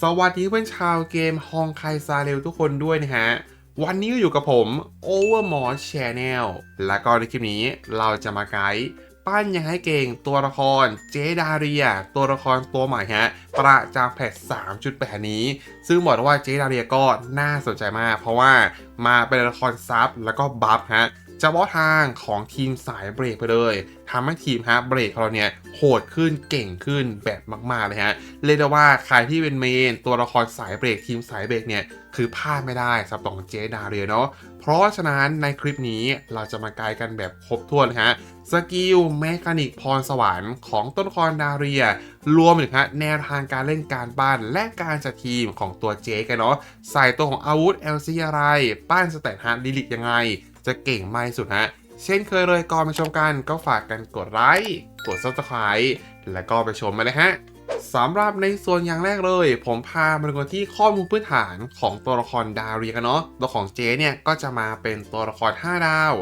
สวัสดีเพื่อนชาวเกมฮองไคซาเรลทุกคนด้วยนะฮะ วันนี้ก็อยู่กับผม Overmore Channel และก็ในคลิปนี้เราจะมาไกด์ปั้นยังให้เก่งตัวละครเจดาเรีย ตัวละครตัวใหม่ฮะ ประจำแพท 3.8 นี้ ซึ่งบอกว่าเจดาเรียก็น่าสนใจมาก เพราะว่ามาเป็นละครซับแล้วก็บัฟฮะ เฉพาะทางของทีมสายเบรกไปเลยทำให้ทีมฮะเบรกของเราเนี่ยโหดขึ้นเก่งขึ้นแบบมากๆเลยฮะเรียกได้ว่าใครที่เป็นเมนตัวละครสายเบรกทีมสายเบรกเนี่ยคือพลาดไม่ได้สำหรับของเจดาเรียเนาะเพราะฉะนั้นในคลิปนี้เราจะมาไกด์กันแบบครบถ้วนฮะสกิลแมคานิกพรสวรรค์ของต้นละครดาเรีย รวมถึงฮะแนวทางการเล่นการบ้นและการจัดทีมของตัวเจกันเนาะใส่ตัวของอาวุธ LC อะไร ปั้นสเตตฮาร์ดลิลิกยังไง จะเก่งมากที่สุดฮะ เช่นเคยเลยก่อนไปชมกันก็ฝากกันกดไลค์ กด subscribe แล้วก็ไปชมมาเลยฮะสำหรับในส่วนอย่างแรกเลย ผมพามาดูกันที่ข้อมูลพื้นฐานของตัวละครดาเรียกันเนาะตัวของเจเนี่ยก็จะมาเป็นตัวละคร 5 ดาว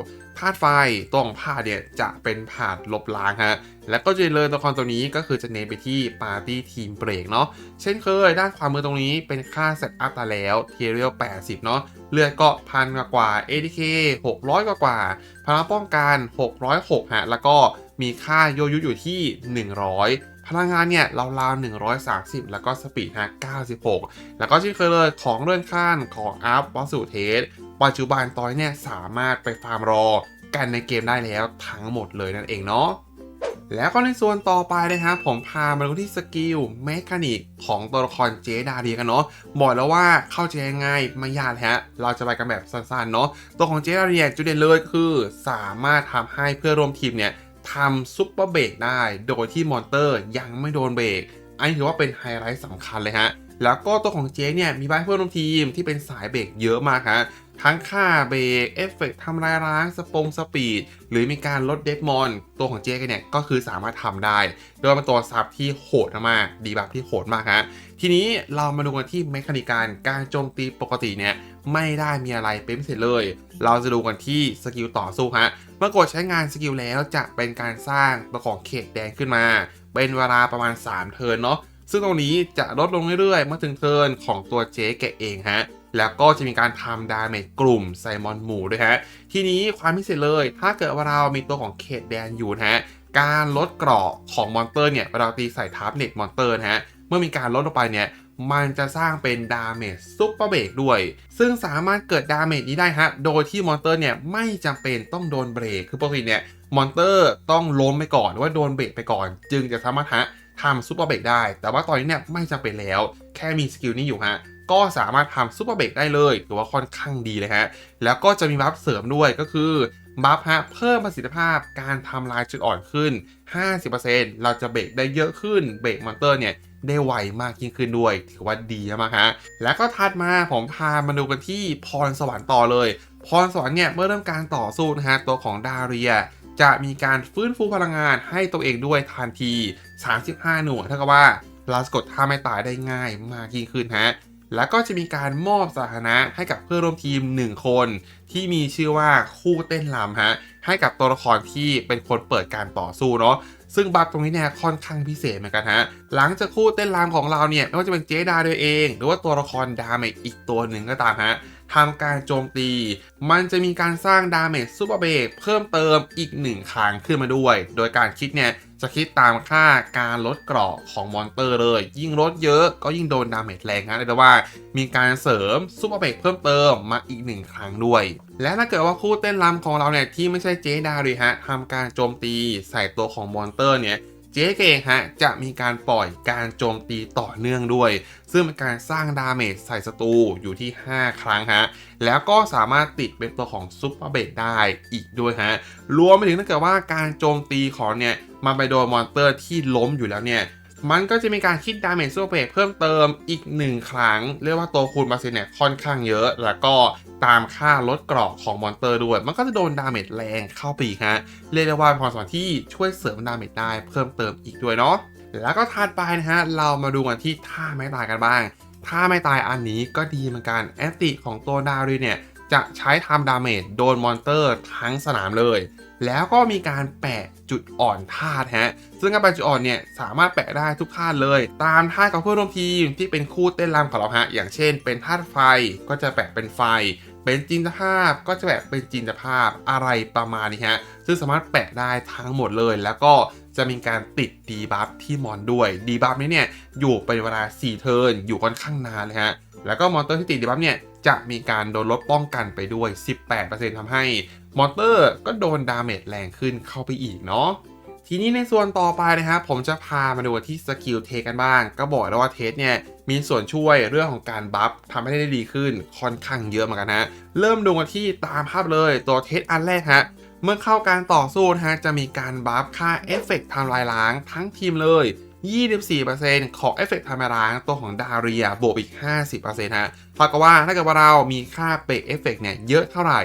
ธาตุไฟตัวของผาดเนี่ยจะเป็นผาดลบล้างฮะแล้วก็จะเลยตัวละครตัวนี้ก็คือจะเน้นไปที่ปาร์ตี้ทีมเบรกเนาะเช่นเคยด้านขวามมือตรงนี้เป็นค่าเซตอัพตาแล้วเทียเรียล80 เนาะเลือดก็พันกว่า ADK 600 กว่ากว่าพลังป้องกัน 606ฮะแล้วก็มีค่าโยยุอยู่ที่ 100พลังงานเนี่ยราวๆ130 แล้วก็สปีดฮะ96 แล้วก็เช่นเคยเลยของเลื่อนขั้นของอัพวัสดุเทส ปัจจุบันตอนเนี่ยสามารถไปฟาร์มรอกันในเกมได้แล้วทั้งหมดเลยนั่นเองเนาะแล้วก็ในส่วนต่อไปนะครับผมพามาดูที่สกิลแมคานิกของตัวละครเจดาเรียกันเนาะบอกแล้วว่าเข้าใจง่ายไม่ยากฮะ เราจะไปกันแบบสั้นๆเนาะตัวของเจดาเรียจุดเด่นเลยคือสามารถทำให้เพื่อนร่วมทีมเนี่ยทำซุปเปอร์เบรกได้ โดยที่มอนเตอร์ยังไม่โดนเบรกอันนี้ถือว่าเป็นไฮไลท์สำคัญเลยฮะแล้วก็ตัวของเจเนี่ยมีบ้านเพื่อนร่วมทีมที่เป็นสายเบรกเยอะมากฮะ ทั้งค่าเบรกเอฟเฟกต์ทำลายล้างสปงสปีด หรือมีการลดเดดมอน ตัวของเจกเนี่ยก็คือสามารถทำได้ โดยเป็นตัวซับที่โหดมากดีบัฟที่โหดมากฮะทีนี้เรามาดูกันที่เมคานิการการโจมตีปกติเนี่ยไม่ได้มีอะไรเป็นพิเศษเลย เราจะดูกันที่สกิลต่อสู้ฮะ เมื่อกดใช้งานสกิลแล้วจะเป็นการสร้างตัวของเขตแดงขึ้นมา เป็นเวลาประมาณ 3 เทิร์นเนาะ ซึ่งตรงนี้จะลดลงเรื่อยๆ เมื่อถึงเทิร์นของตัวเจ๊แกเองฮะ แล้วก็จะมีการทำดาเมจกลุ่มไซมอนหมู่ด้วยฮะ ทีนี้ความพิเศษเลย ถ้าเกิดว่าเรามีตัวของเขตแดนอยู่นะฮะ การลดเกราะของมอนเตอร์เนี่ยเวลาตีใส่ทับเน็ตมอนเตอร์นะฮะ เมื่อมีการลดลงไปเนี่ยมันจะสร้างเป็นดาเมจซุปเปอร์เบรกด้วย ซึ่งสามารถเกิดดาเมจนี้ได้ฮะ โดยที่มอนเตอร์เนี่ยไม่จำเป็นต้องโดนเบรก คือปกติเนี่ยมอนเตอร์ต้องล้มไปก่อนหรือว่าโดนเบรกไปก่อน จึงจะสามารถฮะทำซุปเปอร์เบรกได้ แต่ว่าตอนนี้เนี่ยไม่จำเป็นแล้ว แค่มีสกิลนี้อยู่ฮะ ก็สามารถทำซุปเปอร์เบรกได้เลยถือว่าค่อนข้างดีเลยฮะ แล้วก็จะมีบัฟเสริมด้วยก็คือบัฟฮะเพิ่มประสิทธิภาพการทำลายจุดอ่อนขึ้น 50%เราจะเบรกได้เยอะขึ้นเบรกมอนเตอร์เนี่ยได้ไวมากยิ่งขึ้นด้วย ถือว่าดีมากฮะ แล้วก็ถัดมาผมพามาดูกันที่พรสวรรค์ต่อเลย พรสวรรค์เนี่ยเมื่อเริ่มการต่อสู้นะฮะตัวของดาเรีย จะมีการฟื้นฟูพลังงานให้ตัวเองด้วยทันที 35 หน่วยเท่ากับว่าเราสกดท่าไม่ตายได้ง่ายมากยิ่งขึ้นฮะ แล้วก็จะมีการมอบสถานะให้กับเพื่อนร่วมทีม 1 คน ที่มีชื่อว่าคู่เต้นรำฮะให้กับตัวละครที่เป็นคนเปิดการต่อสู้เนาะซึ่งบัฟตรงนี้เนี่ยค่อนข้างพิเศษเหมือนกันฮะ หลังจากคู่เต้นรำของเราเนี่ยไม่ว่าจะเป็นเจดาด้วยเอง หรือว่าตัวละครดาเมจอีกตัวหนึ่งก็ตามฮะ ทำการโจมตี มันจะมีการสร้างดาเมจซูเปอร์เบรกเพิ่มเติมอีกหนึ่งครั้งขึ้นมาด้วย โดยการคิดเนี่ยจะคิดตามค่าการลดเกราะของมอนเตอร์เลย ยิ่งลดเยอะก็ยิ่งโดนดาเมจแรงนะเรียกได้ว่ามีการเสริมซูเปอร์เบรกเพิ่มเติมมาอีกหนึ่งครั้งด้วย และถ้าเกิดว่าคู่เต้นรำของเราเนี่ยที่ไม่ใช่เจดาเลยฮะทำการโจมตีใส่ตัวของมอนเตอร์เนี่ยเจ๊เองฮะจะมีการปล่อยการโจมตีต่อเนื่องด้วย ซึ่งเป็นการสร้างดาเมจใส่ศัตรูอยู่ที่ 5 ครั้งฮะ แล้วก็สามารถติดเป็นตัวของซุปเปอร์เบรกได้อีกด้วยฮะ รวมไปถึงถ้าเกิดว่าการโจมตีของเนี่ย มันไปโดนมอนเตอร์ที่ล้มอยู่แล้วเนี่ยมันก็จะมีการคิดดาเมจซูเปอร์เบรกเพิ่มเติมอีก 1 ครั้ง เรียกว่าตัวคูณเปอร์เซ็นต์เนี่ยค่อนข้างเยอะ แล้วก็ตามค่าลดเกราะของมอนเตอร์ด้วย มันก็จะโดนดาเมจแรงเข้าไปอีกฮะ เรียกได้ว่าเป็นพรสวรรค์ที่ช่วยเสริมดาเมจได้เพิ่มเติมอีกด้วยเนาะ แล้วก็ถัดไปนะฮะ เรามาดูกันที่ท่าไม้ตายกันบ้าง ท่าไม้ตายอันนี้ก็ดีเหมือนกันแอตติของตัวดาวรีเนี่ย จะใช้ทำดาเมจโดนมอนเตอร์ทั้งสนามเลย แล้วก็มีการแปะจุดอ่อนธาตุฮะ ซึ่งการแปะจุดอ่อนเนี่ยสามารถแปะได้ทุกธาตุเลย ตามธาตุของเพื่อนร่วมทีมที่เป็นคู่เต้นรำของเราฮะ อย่างเช่น เป็นธาตุไฟก็จะแปะเป็นไฟเป็นจินตภาพก็จะแปะเป็นจินตภาพอะไรประมาณนี้ฮะ ซึ่งสามารถแปะได้ทั้งหมดเลย แล้วก็ จะมีการติดดีบัฟที่มอนด้วยดีบัฟนี้เนี่ยอยู่เป็นเวลา 4 เทิร์นอยู่ค่อนข้างนานเลยฮะแล้วก็มอนเตอร์ที่ติดดีบัฟเนี่ยจะมีการโดนลดป้องกันไปด้วย 18%ทำให้มอนเตอร์ก็โดนดาเมจแรงขึ้นเข้าไปอีกเนาะทีนี้ในส่วนต่อไปนะครับผมจะพามาดูที่สกิลเทสกันบ้าง ก็บอกแล้วว่าเทสเนี่ยมีส่วนช่วยเรื่องของการบัฟทำให้ได้ดีขึ้นค่อนข้างเยอะเหมือนกันฮะเริ่มดูกันที่ตามภาพเลยตัวเทสอันแรกฮะ เมื่อเข้าการต่อสู้นะฮะจะมีการบัฟค่าเอฟเฟกต์ทำลายล้างทั้งทีมเลย 24%ของเอฟเฟกต์ทำลายล้างตัวของดาเรียบวกอีก 50%ฮะเท่ากับว่าถ้าเกิดว่าเรามีค่าเปกเอฟเฟกต์เนี่ยเยอะเท่าไหร่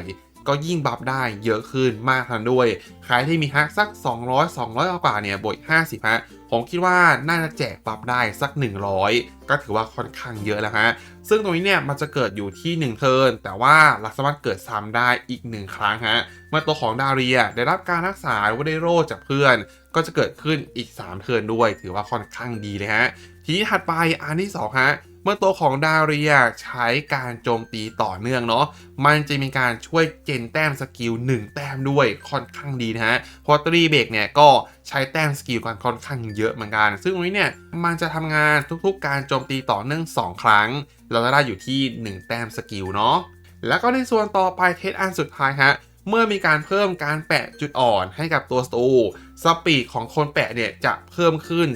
ก็ยิ่งบัฟได้เยอะขึ้นมากทันด้วย ใครที่มีฮักสัก 200 200กว่าเนี่ยบวก50ฮะ ผมคิดว่าน่าจะแจกบัฟได้สัก 100 ก็ถือว่าค่อนข้างเยอะแล้วฮะ ซึ่งตรงนี้เนี่ยมันจะเกิดอยู่ที่ 1 เทิร์น แต่ว่าเราสามารถเกิดซ้ำได้อีก 1 ครั้งฮะ เมื่อตัวของดาเรียได้รับการรักษาว่าได้โรคจากเพื่อน ก็จะเกิดขึ้นอีก 3 เทิร์นด้วย ถือว่าค่อนข้างดีเลยฮะ ทีนี้ถัดไปอันที่2ฮะ เมื่อตัวของดาเรียใช้การโจมตีต่อเนื่องเนาะมันจะมีการช่วยเจนแต้มสกิล1 แต้มด้วยค่อนข้างดีนะฮะพราะตรีเบรกเนี่ยก็ใช้แต้มสกิลกันค่อนข้างเยอะเหมือนกัน ซึ่งตรงนี้เนี่ยมันจะทำงานทุกๆ การโจมตีต่อเนื่อง 2 ครั้ง เราจะได้อยู่ที่ 1 แต้มสกิลเนาะแล้วก็ในส่วนต่อไปเทสอันสุดท้ายฮะ เมื่อมีการเพิ่มการแปะจุดอ่อนให้กับตัวสตูสปีดของคนแปะเนี่ยจะเพิ่มขึ้น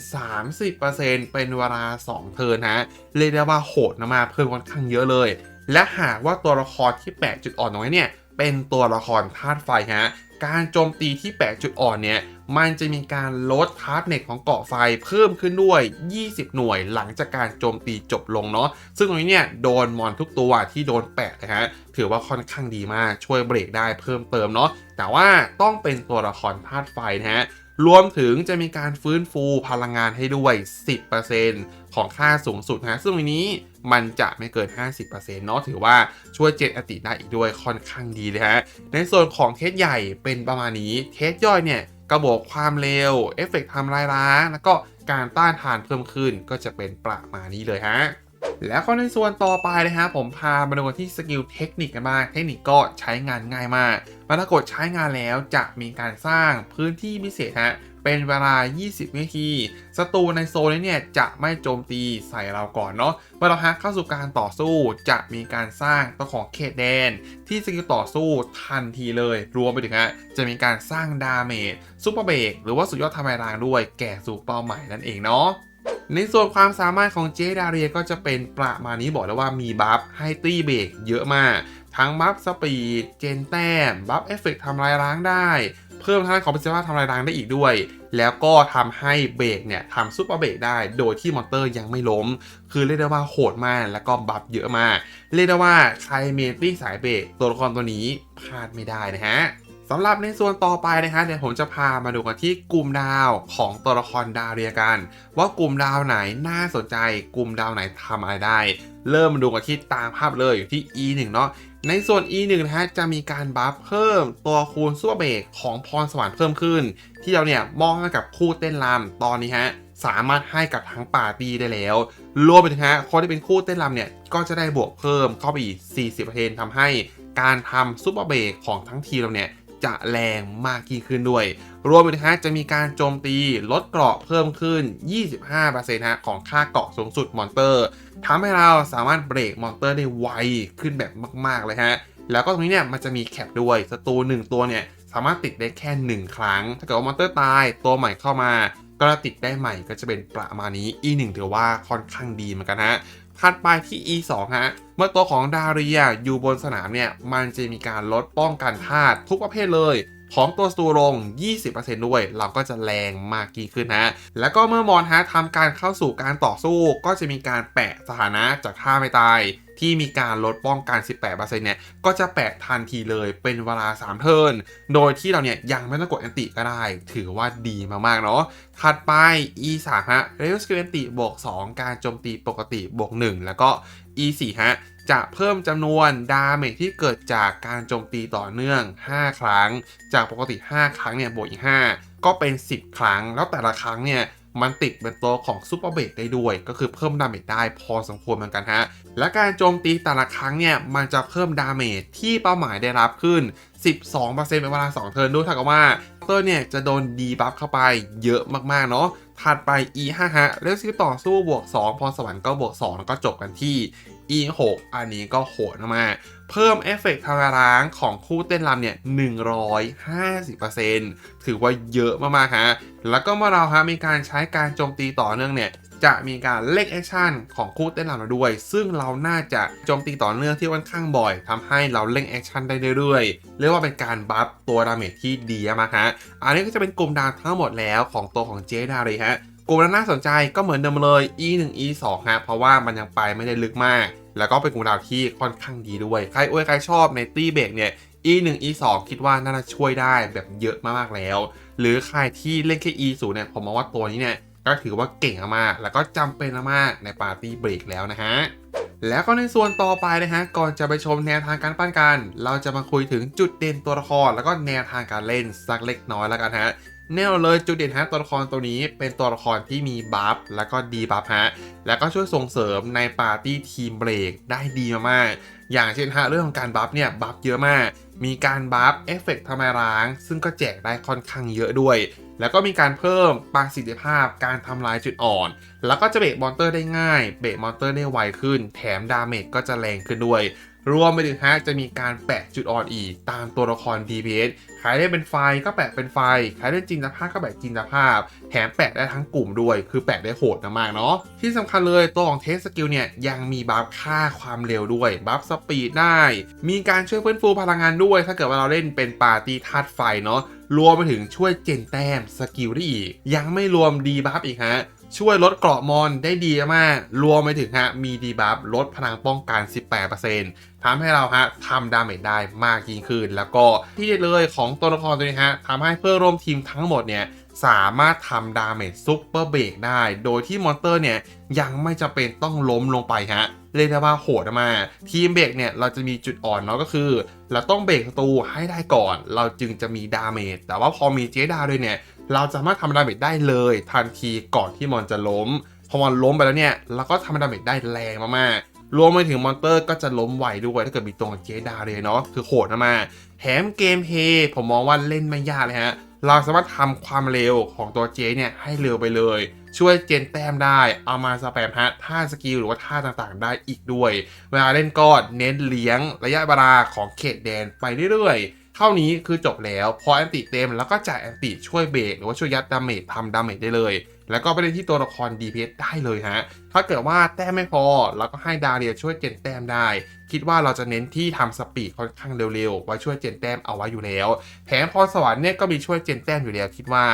30%เป็นเวลา 2 เทิร์นฮะเรียกได้ว่าโหดนะมาเพิ่มค่อนข้างเยอะเลย และหากว่าตัวละครที่แปะจุดอ่อนตรงนี้เนี่ยเป็นตัวละครธาตุไฟฮะการโจมตีที่แปะจุดอ่อนเนี่ย มันจะมีการลดทาร์เน็ตของเกาะไฟเพิ่มขึ้นด้วย 20 หน่วยหลังจากการโจมตีจบลงเนาะ ซึ่งตรงนี้เนี่ยโดนมอนทุกตัวที่โดนแปะนะฮะ ถือว่าค่อนข้างดีมากช่วยเบรกได้เพิ่มเติมเนาะ แต่ว่าต้องเป็นตัวละครธาตุไฟนะฮะ รวมถึงจะมีการฟื้นฟูพลังงานให้ด้วย 10%ของค่าสูงสุดนะ ซึ่งตรงนี้มันจะไม่เกิน 50%เนาะถือว่าช่วยเจนอติได้อีกด้วยค่อนข้างดีเลยฮะ ในส่วนของเทสใหญ่เป็นประมาณนี้ เทสย่อยเนี่ย กระบอกความเร็วเอฟเฟกต์ทำลายล้างแล้วก็การต้านทานเพิ่มขึ้นก็จะเป็นประมาณนี้เลยฮะแล้วก็ในส่วนต่อไปนะฮะผมพามาดูที่สกิลเทคนิคกันบ้างเทคนิคก็ใช้งานง่ายมากมาถ้ากดใช้งานแล้วจะมีการสร้างพื้นที่พิเศษฮะ เป็นเวลา 20 วินาที ศัตรูในโซนนี้เนี่ยจะไม่โจมตีใส่เราก่อนเนาะ เมื่อเราฮักเข้าสู่การต่อสู้จะมีการสร้างตัวของเขตแดน ที่สกิลต่อสู้ทันทีเลย รวมไปถึงฮะจะมีการสร้างดาเมจซุปเปอร์เบรกหรือว่าสุดยอดทำลายล้างด้วยแก่สู่เป้าหมายนั่นเองเนาะในส่วนความสามารถของเจดาเรียก็จะเป็นประมาณนี้บอกแล้วว่ามีบัฟให้ตีเบรกเยอะมาก ทั้งบัฟสปีด เจนแต้ม บัฟเอฟเฟกต์ทำลายล้างได้ เพิ่มทางด้านของประสิทธิภาพทำลายล้างได้อีกด้วย แล้วก็ทำให้เบรกเนี่ยทำซุปเปอร์เบรกได้ โดยที่มอเตอร์ยังไม่ล้ม คือเรียกได้ว่าโหดมากแล้วก็บัฟเยอะมาก เรียกได้ว่าใครเมนตี้สายเบรกตัวละครตัวนี้พลาดไม่ได้นะฮะ สำหรับในส่วนต่อไปนะฮะเดี๋ยวผมจะพามาดูกันที่กลุ่มดาวของตัวละครดาวเรียกัน ว่ากลุ่มดาวไหนน่าสนใจ กลุ่มดาวไหนทำอะไรได้ เริ่มมาดูกันที่ตามภาพเลยอยู่ที่ E1 เนาะในส่วน E1 นะฮะจะมีการบัฟเพิ่มตัวคูณซูเปอร์เบรกของพรสวรรค์เพิ่มขึ้น ที่เราเนี่ยมอบให้กับคู่เต้นรำตอนนี้ฮะสามารถให้กับทั้งปาร์ตี้ได้แล้ว รวมไปถึงฮะคนที่เป็นคู่เต้นรำเนี่ยก็จะได้บวกเพิ่มเข้าไปอีก 40%ทำให้การทำซูเปอร์เบรกของทั้งทีมเราเนี่ย จะแรงมากยิ่งขึ้นด้วย รวมไปถึงฮะจะมีการโจมตีลดเกราะเพิ่มขึ้น 25%ฮะของค่าเกราะสูงสุดมอนเตอร์ทำให้เราสามารถเบรกมอนเตอร์ได้ไวขึ้นแบบมาก ๆ เลยฮะ แล้วก็ตรงนี้เนี่ยมันจะมีแคปด้วยศัตรูหนึ่งตัวเนี่ยสามารถติดได้แค่ 1 ครั้ง ถ้าเกิดว่ามอนเตอร์ตายตัวใหม่เข้ามาก็ติดได้ใหม่ก็จะเป็นประมาณนี้ E1 ถือว่าค่อนข้างดีเหมือนกันฮะ ถัดไปที่ E2 ฮะ เมื่อตัวของดาเรียอยู่บนสนามเนี่ย มันจะมีการลดป้องกันธาตุทุกประเภทเลย ของตัวสตูลง 20%ด้วย เราก็จะแรงมากยิ่งขึ้นฮะ แล้วก็เมื่อมอนฮะทำการเข้าสู่การต่อสู้ ก็จะมีการแปะสถานะจากท่าไม่ตายที่มีการลดป้องกัน 18%เนี่ย ก็จะแปะทันทีเลยเป็นเวลา 3 เทิร์น โดยที่เราเนี่ยยังไม่ต้องกดแอนติก็ได้ ถือว่าดีมาก ๆ เนาะ ถัดไป E3 ฮะ r e v e s k i l แอนติบวก2 การโจมตีปกติบวก1 แล้วก็ E4 ฮะ จะเพิ่มจำนวนดาเมจที่เกิดจากการโจมตีต่อเนื่อง 5 ครั้ง จากปกติ 5 ครั้งเนี่ยบวกอีก 5 ก็เป็น 10 ครั้ง แล้วแต่ละครั้งเนี่ยมันติดเป็นตัวของซูเปอร์เบรกได้ด้วย ก็คือเพิ่มดาเมจได้พอสมควรเหมือนกันฮะ และการโจมตีแต่ละครั้งเนี่ย มันจะเพิ่มดาเมจที่เป้าหมายได้รับขึ้น 12%เป็นเวลา 2 เทิร์นด้วยเท่ากับว่าเตอร์เนี่ย จะโดนดีบัฟเข้าไปเยอะมาก ๆ เนาะถัดไป E5 ฮะเลือกสกิลต่อสู้บวก 2 พรสวรรค์ก็บวก 2 แล้วก็จบกันที่ E6 อันนี้ก็โหดมากเพิ่มเอฟเฟกต์ทำลายล้างของคู่เต้นรำเนี่ย 150%ถือว่าเยอะมากๆฮะ แล้วก็เมื่อเราฮะมีการใช้การโจมตีต่อเนื่องเนี่ยจะมีการเล่นแอคชั่นของคู่เต้นรำเราด้วย ซึ่งเราน่าจะโจมตีต่อเนื่องที่ค่อนข้างบ่อยทำให้เราเล่นแอคชั่นได้เรื่อยๆ เรียกว่าเป็นการบัฟตัวดาเมจที่ดีมากฮะ อันนี้ก็จะเป็นกลุ่มดาวทั้งหมดแล้วของตัวของเจดาเลยฮะ กลุ่มนั้นน่าสนใจก็เหมือนเดิมเลย e 1 e 2ฮะเพราะว่ามันยังไปไม่ได้ลึกมาก แล้วก็เป็นกลุ่มดาวที่ค่อนข้างดีด้วย ใครอวยใครชอบในตี้เบรกเนี่ย e 1 e 2คิดว่าน่าจะช่วยได้แบบเยอะมากๆแล้ว หรือใครที่เล่นแค่ e 0เนี่ยผมมองว่าตัวนี้เนี่ยก็ถือว่าเก่งมากแล้วก็จำเป็นมากในปาร์ตี้เบรกแล้วนะฮะแล้วก็ในส่วนต่อไปนะฮะ ก่อนจะไปชมแนวทางการปั้นกัน เราจะมาคุยถึงจุดเด่นตัวละคร แล้วก็แนวทางการเล่นสักเล็กน้อยแล้วกันฮะ แน่นอนเลยจุดเด่นฮะตัวละครตัวนี้เป็นตัวละครที่มีบัฟแล้วก็ดีบัฟฮะแล้วก็ช่วยส่งเสริมในปาร์ตี้ทีมเบรกได้ดีมากๆอย่างเช่นฮะเรื่องของการบัฟเนี่ยบัฟเยอะมาก มีการบัฟเอฟเฟกต์ทำลายล้าง ซึ่งก็แจกได้ค่อนข้างเยอะด้วย แล้วก็มีการเพิ่มประสิทธิภาพการทำลายจุดอ่อน แล้วก็จะเบรกมอนเตอร์ได้ง่ายเบรกมอนเตอร์ได้ไวขึ้น แถมดาเมจก็จะแรงขึ้นด้วย รวมไปถึงฮะจะมีการแปะจุดอ่อนอีก ตามตัวละคร DPS ใครได้เป็นไฟก็แปะเป็นไฟ ใครได้จินตภาพก็แปะจินตภาพ แถมแปะได้ทั้งกลุ่มด้วย คือแปะได้โหดมากๆเนาะ ที่สำคัญเลยตัวของเทสสกิลเนี่ยยังมีบัฟค่าความเร็วด้วย บัฟสปีดได้ มีการช่วยฟื้นฟูพลังงานด้วย ถ้าเกิดว่าเราเล่นเป็นปาร์ตี้ธาตุไฟเนาะ รวมไปถึงช่วยเจนแต้มสกิลได้อีก ยังไม่รวมดีบัฟอีกฮะช่วยลดเกราะมอนได้ดีมาก รวมไปถึงฮะ มีดีบัฟลดพลังป้องกัน 18% ทำให้เราฮะทำดาเมจได้มากยิ่งขึ้น แล้วก็ที่เด็ดเลยของตัวละครตัวนี้ฮะทำให้เพื่อร่วมทีมทั้งหมดเนี่ยสามารถทำดาเมจซุปเปอร์เบรกได้ โดยที่มอนเตอร์เนี่ยยังไม่จำเป็นต้องล้มลงไปฮะเรียกได้ว่าโหดมากทีมเบรกเนี่ยเราจะมีจุดอ่อนเนาะก็คือ เราต้องเบรกศัตรูให้ได้ก่อน เราจึงจะมีดาเมจแต่ว่าพอมีเจดาด้วยเนี่ย เราสามารถทำดาเมจได้เลยทันทีก่อนที่มอนจะล้มพอมันล้มไปแล้วเนี่ยเราก็ทำดาเมจได้แรงมากๆ รวมไปถึงมอนเตอร์ก็จะล้มไวด้วยถ้าเกิดมีตัวเจดาเลยเนาะคือโหดมากแถมเกมเพย์ผมมองว่าเล่นไม่ยากเลยฮะเราสามารถทำความเร็วของตัวเจเนี่ยให้เร็วไปเลย ช่วยเจนแต้มได้ เอามาสแปมฮะท่าสกิลหรือว่าท่าต่างๆ ได้อีกด้วย เวลาเล่นก็เน้นเลี้ยงระยะเวลาของเขตแดนไปเรื่อยๆ เท่านี้คือจบแล้ว พอแอนติเต็มแล้วก็จ่ายแอนติช่วยเบรกหรือว่าช่วยยัดดาเมจทำดาเมจได้เลย แล้วก็ไปเล่นที่ตัวละคร DPS ได้เลยฮะ ถ้าเกิดว่าแต้มไม่พอเราก็ให้ดาเรียช่วยเจนแต้มได้ คิดว่าเราจะเน้นที่ทำสปีดค่อนข้างเร็วๆ ไว้ช่วยเจนแต้มเอาไว้อยู่แล้ว แถมพรสวรรค์เนี่ยก็มีช่วยเจนแต้มอยู่แล้ว คิดว่า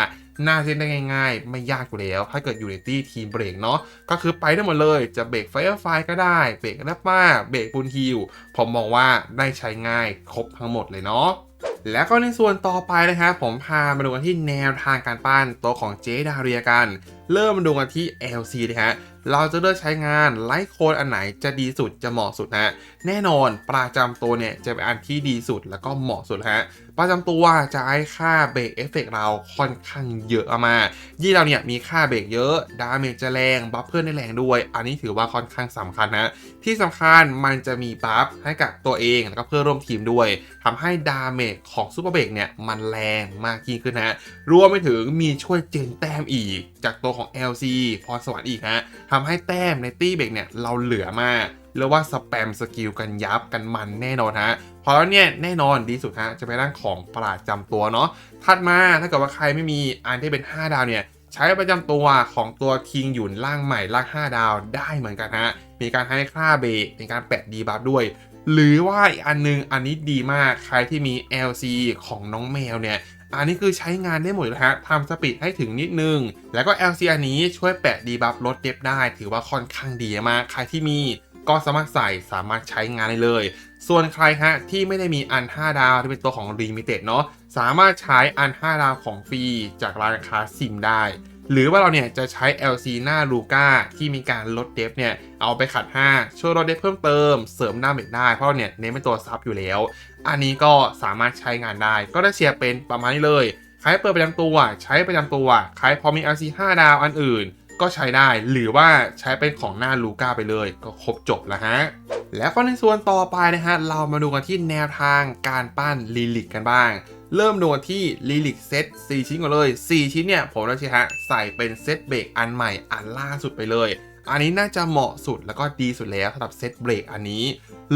น่าเล่นได้ง่ายๆ ไม่ยากอยู่แล้ว ถ้าเกิดอยู่ในที่ทีมเบรกเนาะ ก็คือไปได้หมดเลย จะเบรกไฟร์ไฟก็ได้ เบรกนับมาเบรกบุนฮิลผมมองว่าได้ใช้ง่ายครบทั้งหมดเลยเนาะ แล้วก็ในส่วนต่อไปนะครับผมพามาดูกันที่แนวทางการปั้นตัวของเจดาเรียกัน เริ่มมาดูกันที่ LC นะฮะเราจะเลือกใช้งานไลท์โคดอันไหนจะดีสุดจะเหมาะสุดฮะแน่นอนประจำตัวเนี่ยจะเป็นอันที่ดีสุดแล้วก็เหมาะสุดฮะ ประจำตัวจะให้ค่าเบรกเอฟเฟกเราค่อนข้างเยอะมากยิ่เราเนี่ยมีค่าเบรกเยอะดาเมจจะแรงบัฟเพื่อนได้แรงด้วย อันนี้ถือว่าค่อนข้างสำคัญนะ ที่สำคัญมันจะมีบัฟให้กับตัวเองแล้วก็เพื่อร่วมทีมด้วยทำให้ดาเมจของซูเปอร์เบรกเนี่ยมันแรงมากยิ่งขึ้นฮะรวมไปถึงมีช่วยเจนแต้มอีก จากตัวของ LC พรสวรรค์อีกฮะทำให้แต้มในตี้เบรกเนี่ยเราเหลือมาก เรียกว่าสแปมสกิลกันยับกันมันแน่นอนฮะพอแล้วเนี่ยแน่นอนดีสุดฮะจะเป็นด้านของประจำตัวเนาะถัดมาถ้าเกิดว่าใครไม่มีอันที่เป็น 5 ดาวเนี่ยใช้ประจำตัวของตัวคิงหยุนล่างใหม่ล่าง 5 ดาวได้เหมือนกันฮะมีการให้ค่าเบรกมีการแปะดีบัฟด้วย หรือว่าอีกอันนึงอันนี้ดีมากใครที่มี LC ของน้องแมวเนี่ยอันนี้คือใช้งานได้หมดเลยฮะทำสปีดให้ถึงนิดนึง แล้วก็ LC อันนี้ช่วยแปะดีบัฟลดเดฟได้ ถือว่าค่อนข้างดีมาก ใครที่มี ก็สามารถใส่สามารถใช้งานได้เลย ส่วนใครฮะที่ไม่ได้มีอัน 5 ดาวที่เป็นตัวของ Limited เนาะสามารถใช้อัน 5 ดาวของฟรีจากร้านค้าซิมได้ หรือว่าเราเนี่ยจะใช้ LC หน้าลูก้าที่มีการลดเดฟเนี่ยเอาไปขัด 5 ช่วยลดเดฟเพิ่มเติมเสริมหน้าเมจได้เพราะเราเนี่ยเน้นเป็นตัวซับอยู่แล้ว อันนี้ก็สามารถใช้งานได้ ก็ได้เชียร์เป็นประมาณนี้เลยใครเปิดประจำตัว ใช้ประจำตัวใครพอมี LC 5 ดาวอันอื่น ก็ใช้ได้หรือว่าใช้เป็นของหน้าลูก้าไปเลยก็ครบจบแล้วฮะ แล้วก็ในส่วนต่อไปนะฮะ เรามาดูกันที่แนวทางการปั้นลิลิกกันบ้าง เริ่มดูกันที่ลิลิกเซต4ชิ้นก่อนเลย 4 ชิ้นเนี่ย ผมแล้วใช่ฮะใส่เป็นเซตเบรกอันใหม่อันล่าสุดไปเลย อันนี้น่าจะเหมาะสุดแล้วก็ดีสุดแล้วสำหรับเซตเบรกอันนี้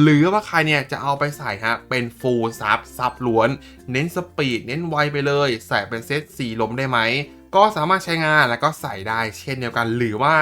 หรือว่าใครเนี่ยจะเอาไปใส่ฮะเป็นฟูลซับซับล้วน เน้นสปีดเน้นไวไปเลย ใส่เป็นเซต4ลมได้ไหม ก็สามารถใช้งานแล้วก็ใส่ได้เช่นเดียวกัน หรือว่า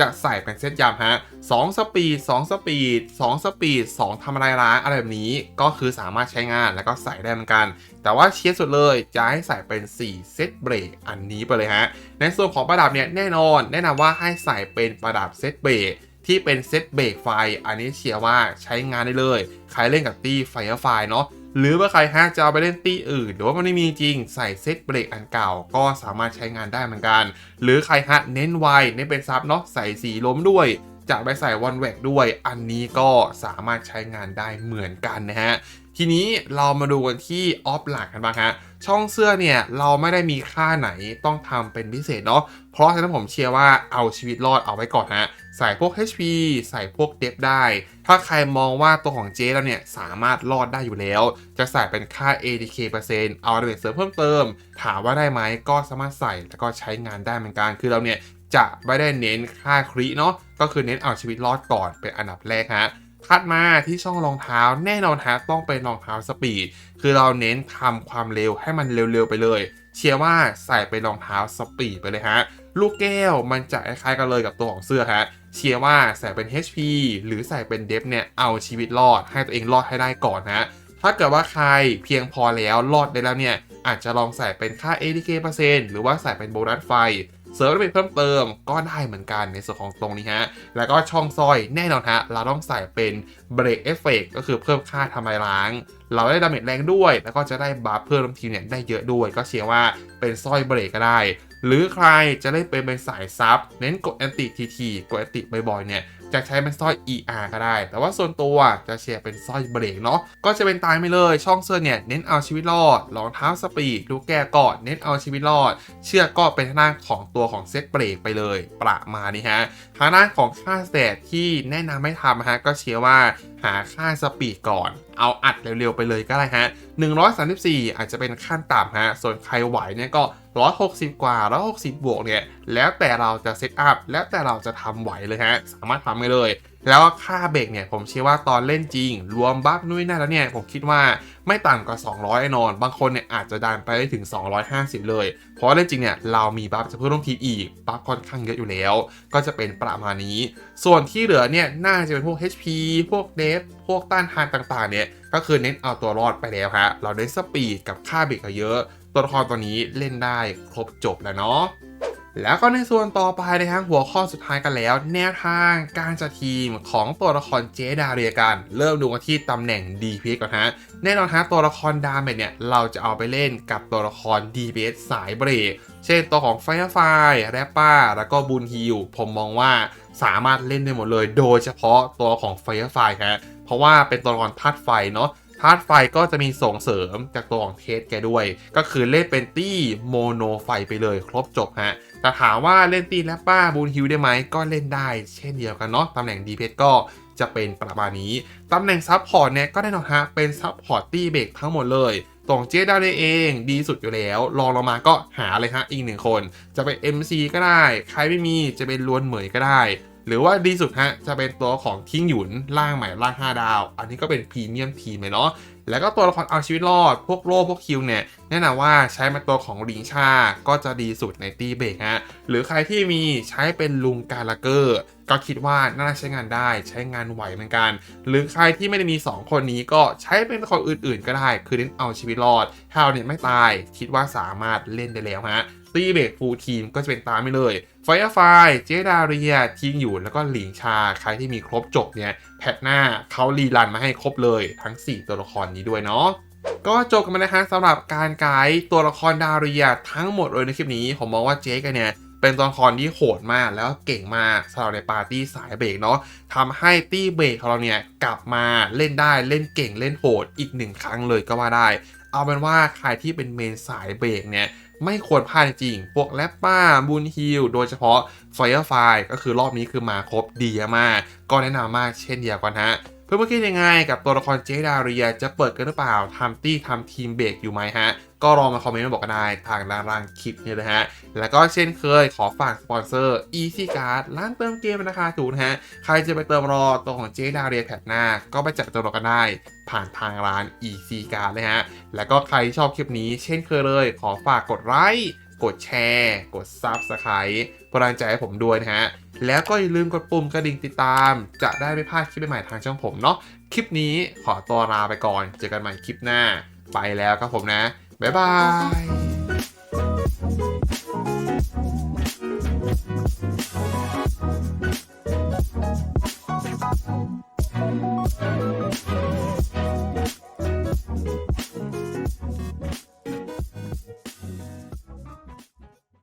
จะใส่เป็นเซตยำฮะ2สปีด2สปีด2สปีด2ทำอะไรร้างอะไรแบบนี้ ก็คือสามารถใช้งานแล้วก็ใส่ได้เหมือนกัน แต่ว่าเชียร์สุดเลยจะให้ใส่เป็น 4 เซตเบรกอันนี้ไปเลยฮะ ในส่วนของประดับเนี่ยแน่นอน แนะนำว่าให้ใส่เป็นประดับเซตเบรกที่เป็นเซตเบรกไฟ อันนี้เชียร์ว่าใช้งานได้เลย ใครเล่นกับตี้ไฟไฟเนาะ หรือว่าใครฮะจะเอาไปเล่นตี้อื่น หรือว่ามันไม่มีจริงใส่เซตเบรกอันเก่า ก็สามารถใช้งานได้เหมือนกัน หรือใครฮะเน้นไวเน้นเป็นซับเนาะใส่สีล้มด้วยจะไปใส่วันแวกด้วย อันนี้ก็สามารถใช้งานได้เหมือนกันนะฮะ ทีนี้เรามาดูกันที่ออฟหลักกันบ้างฮะ ช่องเสื้อเนี่ยเราไม่ได้มีค่าไหนต้องทำเป็นพิเศษเนาะ เพราะฉะนั้นผมเชียร์ว่าเอาชีวิตรอดเอาไว้ก่อนฮะ ใส่พวก HP ใส่พวกเดฟได้ ถ้าใครมองว่าตัวของเจแล้วเนี่ย สามารถรอดได้อยู่แล้ว จะใส่เป็นค่า ADK เปอร์เซ็นต์เอาดาเมจเสริมเพิ่มเติม ถามว่าได้ไหมก็สามารถใส่แล้วก็ใช้งานได้เหมือนกันคือเราเนี่ยจะไม่ได้เน้นค่าคริเนาะก็คือเน้นเอาชีวิตรอดก่อนเป็นอันดับแรกฮะถัดมาที่ช่องรองเท้าแน่นอนฮะต้องเป็นรองเท้าสปีดคือเราเน้นทำความเร็วให้มันเร็วๆไปเลยเชียร์ว่าใส่เป็นรองเท้าสปีดไปเลยฮะลูกแก้วมันจะคล้ายกันเลยกับตัวของเสื้อฮะ เชียร์ว่าใส่เป็น HP หรือใส่เป็นเดฟเนี่ยเอาชีวิตรอดให้ตัวเองรอดให้ได้ก่อนฮะถ้าเกิดว่าใครเพียงพอแล้วรอดได้แล้วเนี่ยอาจจะลองใส่เป็นค่า ATK เปอร์เซ็นต์หรือว่าใส่เป็นโบนัสไฟ เสริมไปเพิ่มเติมก็ได้เหมือนกันในส่วนของตรงนี้ฮะ แล้วก็ช่องซอยแน่นอนฮะ เราต้องใส่เป็นเบรกเอฟเฟกก็คือเพิ่มค่าทำลายล้าง เราได้ดาเมจแรงด้วย แล้วก็จะได้บัฟเพิ่มทีเนี่ยได้เยอะด้วย ก็เชียร์ว่าเป็นสร้อยเบรกก็ได้ หรือใครจะได้เป็นเป็นสายซับเน้นกดแอนติทีทีกดแอนติบ่อยๆเนี่ย จะใช้เป็นสร้อย ER ก็ได้ แต่ว่าส่วนตัวจะเชียร์เป็นสร้อยเบรกเนาะ ก็จะเป็นตายไม่เลย ช่องเสื้อเนี่ยเน้นเอาชีวิตรอด รองเท้าสปีดลูกแก่กอดเน้นเอาชีวิตรอด เชือกก็เป็นทางด้านของตัวของเซตเบรกไปเลย ประมาณนี้ฮะ ทางด้านของค่าสเตตที่แนะนำให้ทำฮะก็เชียร์ว่าหาค่าสปีดก่อน เอาอัดเร็วๆไปเลยก็ได้ฮะ 134 อาจจะเป็นขั้นต่ำฮะ ส่วนใครไหวเนี่ยก็ 160 กว่า 160 บวกเนี่ย แล้วแต่เราจะเซตอัพ แล้วแต่เราจะทำไหวเลยฮะ สามารถทำได้เลย แล้วค่าเบรกเนี่ยผมเชื่อว่าตอนเล่นจริง รวมบัฟนุ้ยนั่นแล้วเนี่ยผมคิดว่าไม่ต่ำกว่า 200แน่นอน บางคนเนี่ยอาจจะดันไปได้ถึง 250 เลย เพราะเล่นจริงเนี่ยเรามีบัฟจะเพิ่มร่วมทีมอีก บัฟค่อนข้างเยอะอยู่แล้ว ก็จะเป็นประมาณนี้ ส่วนที่เหลือเนี่ยน่าจะเป็นพวก HP พวกเดฟพวกต้านทานต่างๆเนี่ยก็คือเน้นเอาตัวรอดไปแล้วฮะเราได้สปีดกับค่าเบรกเยอะ ตัวละครตัวนี้เล่นได้ครบจบแล้วเนาะ แล้วก็ในส่วนต่อไปนะครับหัวข้อสุดท้ายกันแล้ว แนวทางการจัดทีมของตัวละครเจดาเรียกัน เริ่มดูกันที่ตำแหน่ง DPS ก่อนฮะ แน่นอนฮะตัวละครดาเมจเนี่ย เราจะเอาไปเล่นกับตัวละคร DPS สายเบรกเช่นตัวของไฟไฟแรปป้า แล้วก็บูนฮิลผมมองว่าสามารถเล่นได้หมดเลย โดยเฉพาะตัวของไฟไฟฮะเพราะว่าเป็นตัวละครธาตุไฟเนาะธาตุไฟก็จะมีส่งเสริมจากตัวของเทสแกด้วย ก็คือเล่นเป็นตี้โมโนไฟไปเลยครบจบฮะ แต่ถามว่าเล่นตีแลปป้าบูนฮิลได้ไหมก็เล่นได้เช่นเดียวกันเนาะตำแหน่งดีเพก็จะเป็นประมาณนี้ ตำแหน่งซับพอร์ตเนี่ยก็ได้นอนฮะเป็นซับพอร์ตตี้เบรกทั้งหมดเลยตรงเจดาเเองดีสุดอยู่แล้วรองลงมาก็หาเลยฮะอีกหนึ่งคน จะเป็น MC ก็ได้ ใครไม่มีจะเป็นลวนเหมยก็ได้ หรือว่าดีสุดฮะจะเป็นตัวของทิ้งหยุนล่างใหม่ล่าง 5 ดาว อันนี้ก็เป็นพรีเมียมทีมเลยเนาะแล้วก็ตัวละครเอาชีวิตรอด พวกโล่พวกคิวเนี่ยแนะนำว่าใช้มาตัวของลิงชา ก็จะดีสุดในตีเบรกฮะหรือใครที่มีใช้เป็นลุงกาลาเกอร์ ก็คิดว่าน่าใช้งานได้ใช้งานไหวเหมือนกัน หรือใครที่ไม่ได้มี 2 คนนี้ก็ใช้เป็นคนอื่นๆ ก็ได้ คือเน้นเอาชีวิตรอดถ้าเราเนี่ยไม่ตาย คิดว่าสามารถเล่นได้แล้วฮะตีเบรกฟูลทีมก็จะเป็นตามไม่เลย ไฟไฟเจดาเรียทีมอยู่แล้วก็หลิงชา ใครที่มีครบจบเนี่ย แพทหน้าเขารีรันมาให้ครบเลยทั้ง 4 ตัวละครนี้ด้วยเนาะก็จบกันไปนะฮะสำหรับการไกด์ตัวละครดาเรียทั้งหมดเลยในคลิปนี้ ผมมองว่าเจ๊กันเนี่ยเป็นตัวละครที่โหดมากแล้วเก่งมากสำหรับในปาร์ตี้สายเบรกเนาะทำให้ตี้เบรกของเราเนี่ยกลับมาเล่นได้เล่นเก่งเล่นโหดอีกหนึ่งครั้งเลยก็ว่าได้ เอาเป็นว่าใครที่เป็นเมนสายเบรกเนี่ย ไม่ควรพลาดจริง พวกแรปป้าบูนฮิลโดยเฉพาะ Firefly ก็คือรอบนี้คือมาครบดีมาก ก็แนะนำมากเช่นเดียวกันฮะ เพื่อนๆคิดยังไงกับตัวละครเจดาเรียจะเปิดกันหรือเปล่าทำตี้ทำทีมเบรกอยู่ไหมฮะ ก็ลองมาคอมเมนต์มาบอกกันได้ทางด้านล่างคลิปนี้เลยฮะ แล้วก็เช่นเคยขอฝากสปอนเซอร์ Easy Card ร้านเติมเกมราคาถูกนะฮะ ใครจะไปเติมรอตัวของเจดาเรียแพทหน้า ก็ไปจัดเติมกันได้ ผ่านทางร้าน Easy Card เลยฮะ แล้วก็ใครชอบคลิปนี้ เช่นเคยเลย ขอฝากกดไลค์ กดแชร์ กด Subscribe กำลังใจให้ผมด้วยนะฮะ แล้วก็อย่าลืมกดปุ่มกระดิ่งติดตาม จะได้ไม่พลาดคลิปใหม่ทางช่องผมเนาะ คลิปนี้ขอตัวลาไปก่อน เจอกันใหม่คลิปหน้า ไปแล้วครับผมนะ บ๊ายบาย